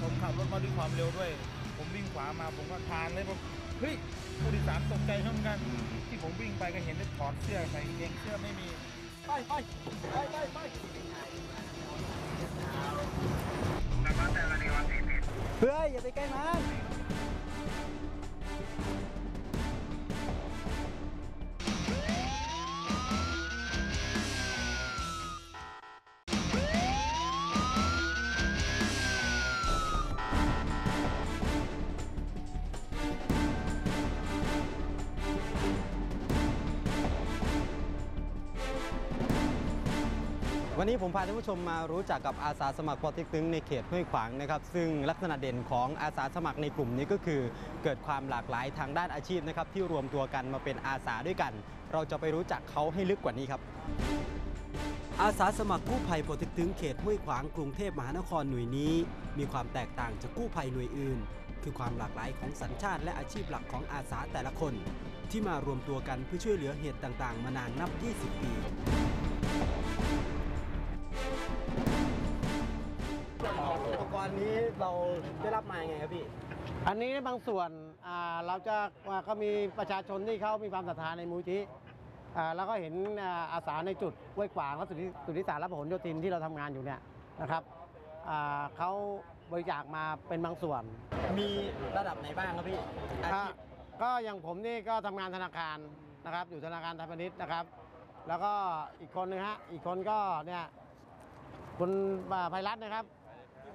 ผมขับรถมาด้วยความเร็วด้วย ผมวิ่งขวามาผมก็ทานเลยผมเฮ้ยผู้โดยสารตกใจเช่นกัน ที่ผมวิ่งไปก็เห็นได้ถอดเสื้อใส่เกงเสื้อไม่มี ไปไปไปไปไปเฮ้ยอย่าไปใกล้มัน วันนี้ผมพาท่านผู้ชมมารู้จักกับอาสาสมัครปอติ๊กตึงในเขตห้วยขวางนะครับ ซึ่งลักษณะเด่นของอาสาสมัครในกลุ่มนี้ก็คือ เกิดความหลากหลายทางด้านอาชีพนะครับที่รวมตัวกันมาเป็นอาสาด้วยกัน เราจะไปรู้จักเขาให้ลึกกว่านี้ครับ อาสาสมัครกู้ภัยปอติ๊กตึงเขตห้วยขวางกรุงเทพมหานครหน่วยนี้ มีความแตกต่างจากกู้ภัยหน่วยอื่น คือความหลากหลายของสัญชาติ และอาชีพหลักของอาสาแต่ละคน ที่มารวมตัวกันเพื่อช่วยเหลือเหตุต่างๆ มานานนับ 20 ปี กรณ์นี้เราได้รับมายังไงครับพี่ อันนี้บางส่วนอ่าเราจะอ่าก็มีประชาชนที่เขามีความศรัทธาในมูลที่แล้วก็เห็นอ่าอาสาในจุดห้วยขวางและสุทธิสุทธิสารและพหลโยธินที่เราทำงานอยู่เนี่ยนะครับอ่าเขาบริจาคมาเป็นบางส่วน มีระดับไหนบ้างครับพี่อาอ่าชีพ ก็อย่างผมนี่ก็ทำงานธนาคารนะครับ อยู่ธนาคารไทยพาณิชย์นะครับ แล้วก็อีกคนนึงฮะอีกคนก็เนี่ยคุณอ่าไพรัตน์นะครับ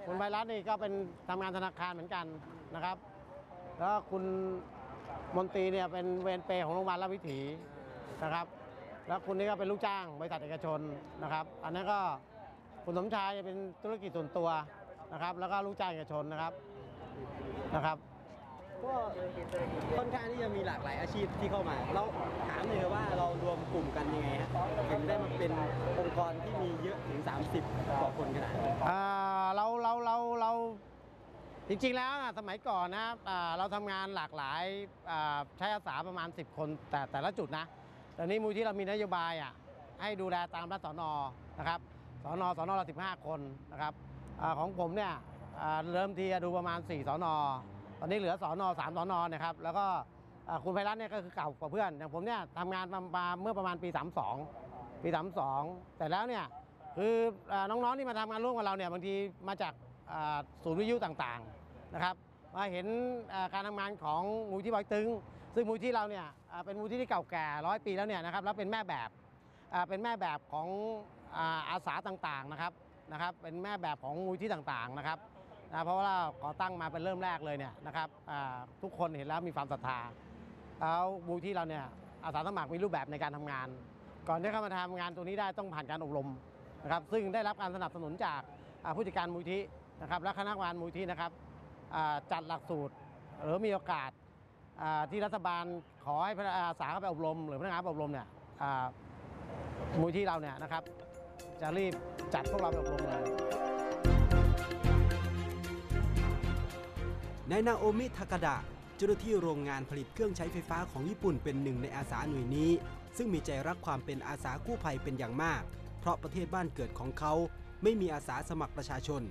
คุณไพรัตน์นี่ก็เป็นทำงานธนาคารเหมือนกันนะครับ แล้วคุณมนตรีเนี่ยเป็นเวรเปรย์ของโรงพยาบาลราชวิถีนะครับ แล้วคุณนี่ก็เป็นลูกจ้างบริษัทเอกชนนะครับ อันนั้นก็คุณสมชายเป็นธุรกิจส่วนตัวนะครับ แล้วก็ลูกจ้างเอกชนนะครับนะครับก็ค่อนข้างที่จะมีหลากหลายอาชีพที่เข้ามาเราถามเลยครับว่าเรารวมกลุ่มกันยังไงฮะถึงได้มาเป็นองค์กรที่มีเยอะถึง 30กว่าคนขนาดนี้อ่า เราเราเราเราจริง ๆ แล้วนะสมัยก่อนนะอ่าเราทำงานหลากหลายอ่าใช้อาสาประมาณ 10 คน แต่แต่ละจุดนะแต่นี้มูลที่เรามีนโยบายอะให้ดูแลตามรัฐสอนอนะครับสอนอสอนอละ15 คนนะครับอาของผมเนี่ยอ่าเริ่มทีดูประมาณ 4สอนอตอนนี้เหลือสอนอสามสอนอนะครับแล้วก็อ่าคุณไพรัตน์เนี่ยก็คือเก่ากว่าเพื่อนอย่างผมเนี่ยทำงานมามาเมื่อประมาณปี 32 ปี 32 แต่แล้วเนี่ย คือน้องๆที่มาทำงานร่วมกับเราเนี่ยบางทีมาจากศูนย์วิทยุต่างๆนะครับมาเห็นการทำงานของมูลที่บอยตึง ซึ่งมูลที่เราเนี่ยเป็นมูลที่ที่เก่าแก่ร้อยปีแล้วเนี่ยนะครับแล้วเป็นแม่แบบเป็นแม่แบบของอาสาต่างๆนะครับนะครับ เป็นแม่แบบของมูลที่ต่างๆนะครับนะเพราะว่าเราก่อตั้งมาเป็นเริ่มแรกเลยเนี่ยนะครับทุกคนเห็นแล้วมีความศรัทธาแล้วมูลที่เราเนี่ยอาสาสมัครมีรูปแบบในการทำงาน ก่อนที่เข้ามาทำงานตรงนี้ได้ต้องผ่านการอบรม นะครับซึ่งได้รับการสนับสนุนจากผู้จัดการมูลที่นะครับและคณะกรรมการมูลที่นะครับจัดหลักสูตรหรือมีโอกาสที่รัฐบาลขอให้พนักอาสาเข้าไปอบรม หรือพนักงานอบรมเนี่ยมูลที่เราเนี่ยนะครับ จะรีบจัดพวกเราไปอบรมเลยนายนาโอมิทากาดะเจ้าหน้าที่โรงงานผลิตเครื่องใช้ไฟฟ้าของญี่ปุ่นเป็นหนึ่งในอาสาหน่วยนี้ ซึ่งมีใจรักความเป็นอาสากู้ภัยเป็นอย่างมาก ราะประเทศบ้านเกิดของเขาไม่มีอาสาสมัครประชาชน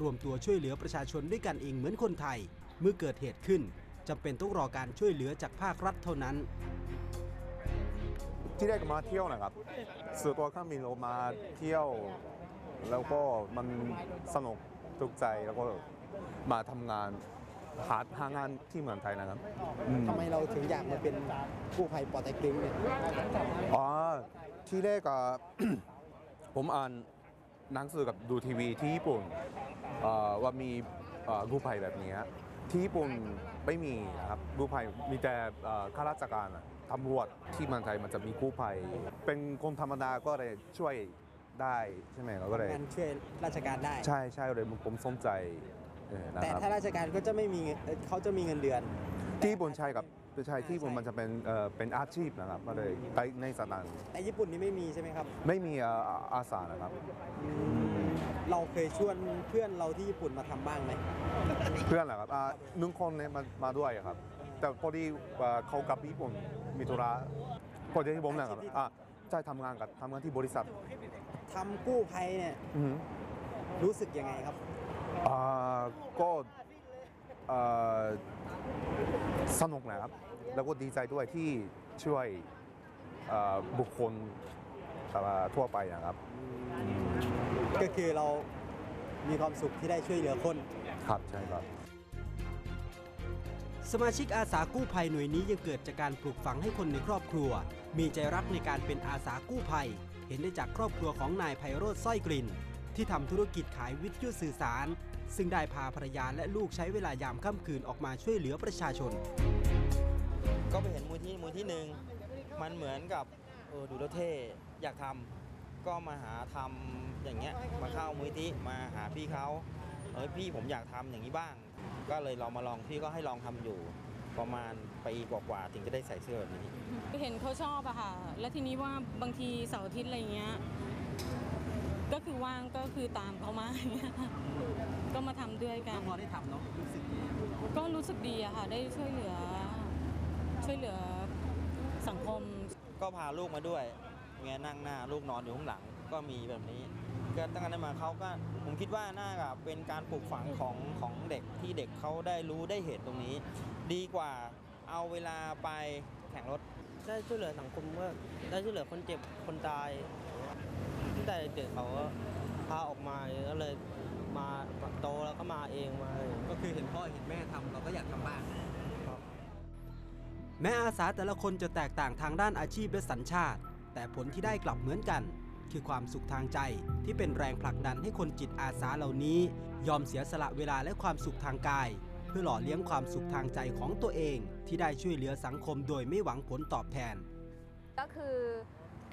รวมตัวช่วยเหลือประชาชนด้วยกันเองเหมือนคนไทย เมื่อเกิดเหตุขึ้นจำเป็นต้องรอการช่วยเหลือจากภาครัฐเท่านั้น ที่แรกก็มาเที่ยวนะครับซื้อตัวเครื่องบินเรามาเที่ยว แล้วก็มันสนุกถูกใจแล้วก็มาทำงานหาหางานที่เมืองไทยนะครับอืม ทำไมเราถึงอยากมาเป็นกู้ภัยปอเต็กตึงเนี่ย อ๋อที่แรกก็ ผมอ่านหนังสือกับดูทีวีที่ญี่ปุ่นเอ่อว่ามีเอ่อกู้ภัยแบบนี้ฮะที่ญี่ปุ่นไม่มีนะครับกู้ภัยมีแต่เอ่อข้าราชการอะตำรวจที่เมืองไทยมันจะมีกู้ภัย เป็นคนธรรมดาก็เลยช่วยได้ใช่ไหมเราก็เลยงานช่วยราชการได้ใช่ใช่เลยผมสนใจเออนะแต่ครับถ้าราชการก็จะไม่มีเงินเอ่อเขาจะมีเงินเดือน ที่ญี่ปุ่นใช่กับ ใช่ที่ญี่ปุ่นใช่มันจะเป็นเอ่อเป็นอาชีพนะครับก็เลยไปในสถานแต่ญี่ปุ่นนี่ไม่มีใช่ไหมครับไม่มีเอ่ออาสานะครับเราเคยชวนเพื่อนเราที่ญี่ปุ่นมาทำบ้างไหมเพื่อนเหรอครับอ่าหนึ่งคนเนี่ยมามาด้วยครับ แต่พอดีว่าเขากลับญี่ปุ่นมีธุระพอดีที่ผมนะครับอ่าใช่ทำงานกับทำงานที่บริษัททำกู้ภัยเนี่ยอือหือรู้สึกยังไงครับ อ่าก็ นะครับ แล้วก็ดีใจด้วยที่ช่วยเอ่อบุคคลเอ่อทั่วไปนะครับ ก็คือเรามีความสุขที่ได้ช่วยเหลือคน ครับใช่ครับสมาชิกอาสากู้ภัยหน่วยนี้ยังเกิดจากการปลูกฝังให้คนในครอบครัว มีใจรักในการเป็นอาสากู้ภัย เห็นได้จากครอบครัวของนายไพโรธสร้อยกลิ่น ที่ทำธุรกิจขายวิทยุสื่อสาร ซึ่งได้พาภรรยาและลูกใช้เวลายามค่ำคืนออกมาช่วยเหลือประชาชน ก็ไปเห็นมูลที่มูลที่หนึ่งมันเหมือนกับเออดูแล้วเท่อยากทำก็มาหาทำอย่างเงี้ยมาเข้ามูลที่มาหาพี่เขาเออพี่ผมอยากทำอย่างนี้บ้าง ก็เลยลองมาลองพี่ก็ให้ลองทำอยู่ ประมาณปีกว่าๆถึงจะได้ใส่เสื้อแบบนี้ เห็นเขาชอบอะค่ะ แล้วทีนี้ว่าบางทีเสาร์อาทิตย์อะไรเงี้ย ก็คือว่างก็คือตามเขามาอย่างเงี้ยก็มาทำด้วยกัน พอได้ทำเนาะรู้สึกดีก็รู้สึกดีอะค่ะ ได้ช่วยเหลือ ช่วยเหลือสังคม ก็พาลูกมาด้วยเงี้ยนั่งหน้าลูกนอนอยู่ข้างหลังก็มีแบบนี้ ก็ตั้งแต่นั้นมาเขาก็ผมคิดว่าน่าจะเป็นการปลูกฝังของของเด็กที่เด็กเขาได้รู้ได้เห็นตรงนี้ ดีกว่าเอาเวลาไปแข่งรถ ได้ช่วยเหลือสังคมก็ได้ช่วยเหลือคนเจ็บคนตาย ตั้งแต่เด็กเขาก็พาออกมาก็เลยมาโตแล้วก็มาเองมาเลยก็คือเห็นพ่อเห็นแม่ทำเราก็อยากทำบ้าง แม้อาสาแต่ละคนจะแตกต่างทางด้านอาชีพและสัญชาติ แต่ผลที่ได้กลับเหมือนกัน คือความสุขทางใจที่เป็นแรงผลักดันให้คนจิตอาสาเหล่านี้ ยอมเสียสละเวลาและความสุขทางกาย เพื่อหล่อเลี้ยงความสุขทางใจของตัวเอง ที่ได้ช่วยเหลือสังคมโดยไม่หวังผลตอบแทน ก็คือ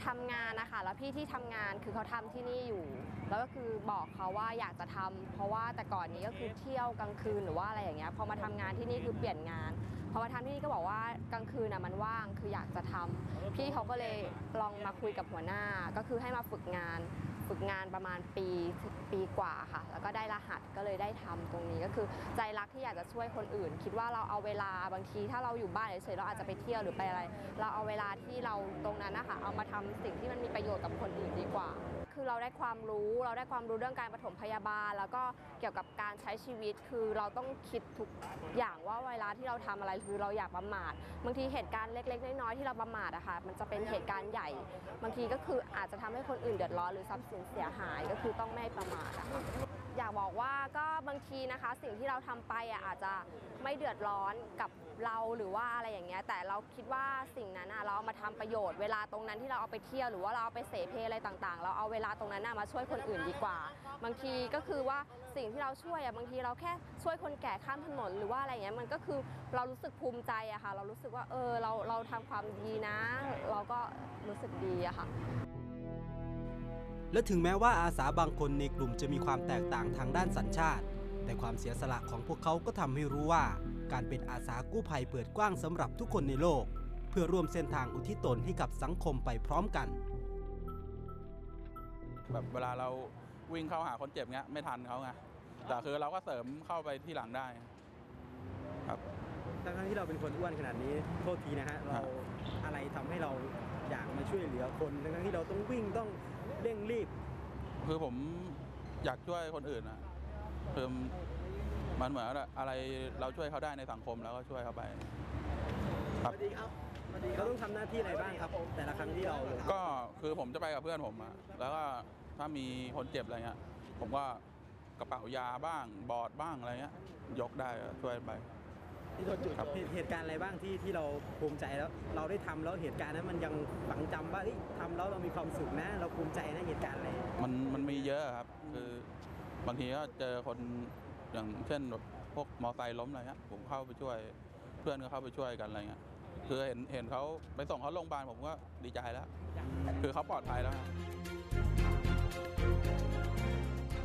ทำงานนะคะแล้วพี่ที่ทำงานคือเขาทำที่นี่อยู่ แล้วก็คือบอกเขาว่าอยากจะทำเพราะว่าแต่ก่อนนี้ก็คือเที่ยวกลางคืนหรือว่าอะไรอย่างเงี้ยพอมาทำงานที่นี่คือเปลี่ยนงานพอมาทำที่นี่ก็บอกว่ากลางคืนน่ะมันว่างคืออยากจะทำพี่เขาก็เลยลองมาคุยกับหัวหน้าก็คือให้มาฝึกงาน ฝึกงานประมาณปีปีกว่าค่ะ แล้วก็ได้รหัสก็เลยได้ทำตรงนี้ก็คือใจรักที่อยากจะช่วยคนอื่น คิดว่าเราเอาเวลาบางที ถ้าเราอยู่บ้านเฉยๆเราอาจจะไปเที่ยวหรือไปอะไร เราเอาเวลาที่เราตรงนั้นนะคะเอามาทำสิ่งที่มันมีประโยชน์กับคนอื่นดีกว่าคือเราได้ความรู้ เราได้ความรู้เรื่องการปฐมพยาบาล แล้วก็เกี่ยวกับการใช้ชีวิต คือเราต้องคิดทุกอย่างว่าเวลาที่เราทำอะไรคือเราอยากประมาทบางทีเหตุการณ์เล็ก ๆ น้อยๆที่เราประมาทอะค่ะมันจะเป็นเหตุการณ์ใหญ่ บางทีก็คืออาจจะทำให้คนอื่นเดือดร้อนหรือทรัพย์สินเสียหายก็คือต้องไม่ประมาทอะค่ะ อยากบอกว่าก็บางทีนะคะ สิ่งที่เราทำไปอะอาจจะไม่เดือดร้อนกับเราหรือว่าอะไรอย่างเงี้ยแต่เราคิดว่าสิ่งนั้นอะเราเอามาทำประโยชน์เวลาตรงนั้นที่เราเอาไปเที่ยวหรือว่าเราเอาไปเสเพอะไรต่างๆ เราเอาเวลาตรงนั้นมาช่วยคนอื่นดีกว่า บางทีก็คือว่าสิ่งที่เราช่วยอะบางทีเราแค่ช่วยคนแก่ข้ามถนนหรือว่าอะไรเงี้ยมันก็คือเรารู้สึกภูมิใจอะค่ะ เรารู้สึกว่าเออเราเราทำความดีนะ เราก็รู้สึกดีอะค่ะ และถึงแม้ว่าอาสาบางคนในกลุ่มจะมีความแตกต่างทางด้านสัญชาติ แต่ความเสียสละของพวกเขาก็ทำให้รู้ว่า การเป็นอาสากู้ภัยเปิดกว้างสำหรับทุกคนในโลก เพื่อร่วมเส้นทางอุทิศตนให้กับสังคมไปพร้อมกัน แบบเวลาเราวิ่งเข้าหาคนเจ็บเงี้ยไม่ทันเขาไงแต่คือเราก็เสริมเข้าไปที่หลังได้ ครับทั้งๆที่เราเป็นคนอ้วนขนาดนี้โทษทีนะฮะเราอะไรทำให้เราอยากมาช่วยเหลือคนทั้งๆที่เราต้องวิ่งต้อง เร่งรีบ คือผมอยากช่วยคนอื่นนะคือมันเหมือนอะไรเราช่วยเขาได้ในสังคมแล้วก็ช่วยเขาไปครับสวัสดีครับเราต้องทำหน้าที่อะไรบ้างครับ แต่ละครั้งที่เราลงก็คือผมจะไปกับเพื่อนผมอะแล้วก็ถ้ามีคนเจ็บอะไรเงี้ย ผมก็กระเป๋ายาบ้าง บอร์ดบ้างอะไรเงี้ย ยกได้ก็ช่วยไป ที่โดนจุดครับ เหตุเหตุการณ์อะไรบ้างที่ที่เราภูมิใจแล้ว เราได้ทำแล้วเหตุการณ์นั้นมันยังฝังจำว่าเอ้ยทำแล้วเรามีความสุขนะ เราภูมิใจนะเหตุการณ์อะไรมันมันมีเยอะครับ คือบางทีก็เจอคนอย่างเช่นแบบพวกมอไซค์ล้มอะไรเงี้ยผมเข้าไปช่วยเพื่อนก็เข้าไปช่วยกันอะไรเงี้ยคือเห็นเห็นเขาไปส่งเขาโรงพยาบาลผมก็ดีใจแล้ว คือเขาปลอดภัยแล้วครับ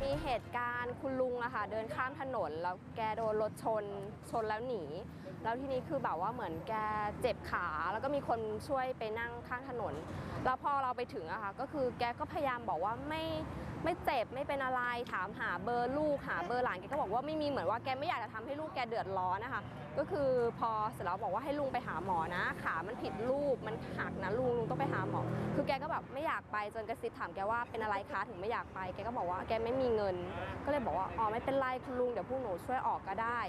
มีเหตุการณ์คุณลุงอะค่ะเดินข้ามถนนแล้วแกโดนรถชนชนแล้วหนี แล้วทีนี้คือแบบว่าเหมือนแกเจ็บขาแล้วก็มีคนช่วยไปนั่งข้างถนน แล้วพอเราไปถึงอะค่ะก็คือแกก็พยายามบอกว่าไม่ไม่เจ็บไม่เป็นอะไรถามหาเบอร์ลูกหาเบอร์หลานแกก็บอกว่าไม่มีเหมือนว่าแกไม่อยากจะทำให้ลูกแกเดือดร้อนนะคะ ก็คือพอเสร็จแล้วบอกว่าให้ลุงไปหาหมอนะขามันผิดรูปมันหักนะลุงลุงต้องไปหาหมอ คือแกก็แบบไม่อยากไปจนกระซิบถามแกว่าเป็นอะไรคะถึงไม่อยากไปแกก็บอกว่าแกไม่มีเงิน ก็เลยบอกว่าอ๋อไม่เป็นไรคุณลุงเดี๋ยวพวกหนูช่วยออกก็ได้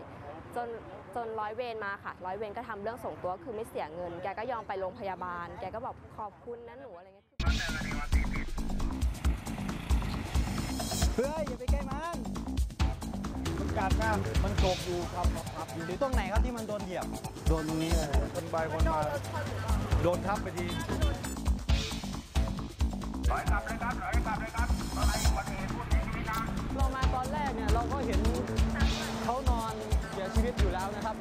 จนจนร้อยเวรมาค่ะ ร้อยเวรก็ทำเรื่องส่งตัวคือไม่เสียเงิน แกก็ยอมไปโรงพยาบาล แกก็บอกขอบคุณนะหนูอะไรเงี้ยเฮ้ยอย่าไปใกล้มันมันกัดนะมันโกบอยู่ครับครับอยู่อยู่ตรงไหนครับที่มันโดนเหยียบ โดนตรงนี้เลยคนไปคนมาโดนทับไปทีเรามาตอนแรกเนี่ยเราก็เห็นเขานอนเสียชีวิตอยู่แล้วนะครับ